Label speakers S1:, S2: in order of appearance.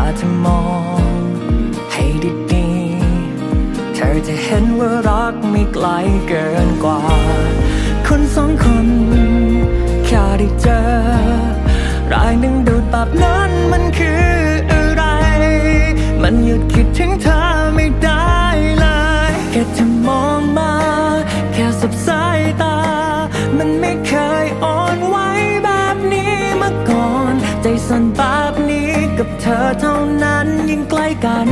S1: ค่เธอมองให้ดีๆ เธอจะเห็นว่ารักไม่ไกลเกินกว่า คนสองคนแค่ได้เจอรายหนึ่งดูดแบบนั้นมันคืออะไร มันหยุดคิดถึงเธอไม่ได้เลยแค่เธอมองมา แค่สบสายตา มันไม่เคยอ่อนไหวแบบนี้มาก่อน ใจสั่นแบบนี้ กับเธอเท่านั้นยิ่งใกล้กัน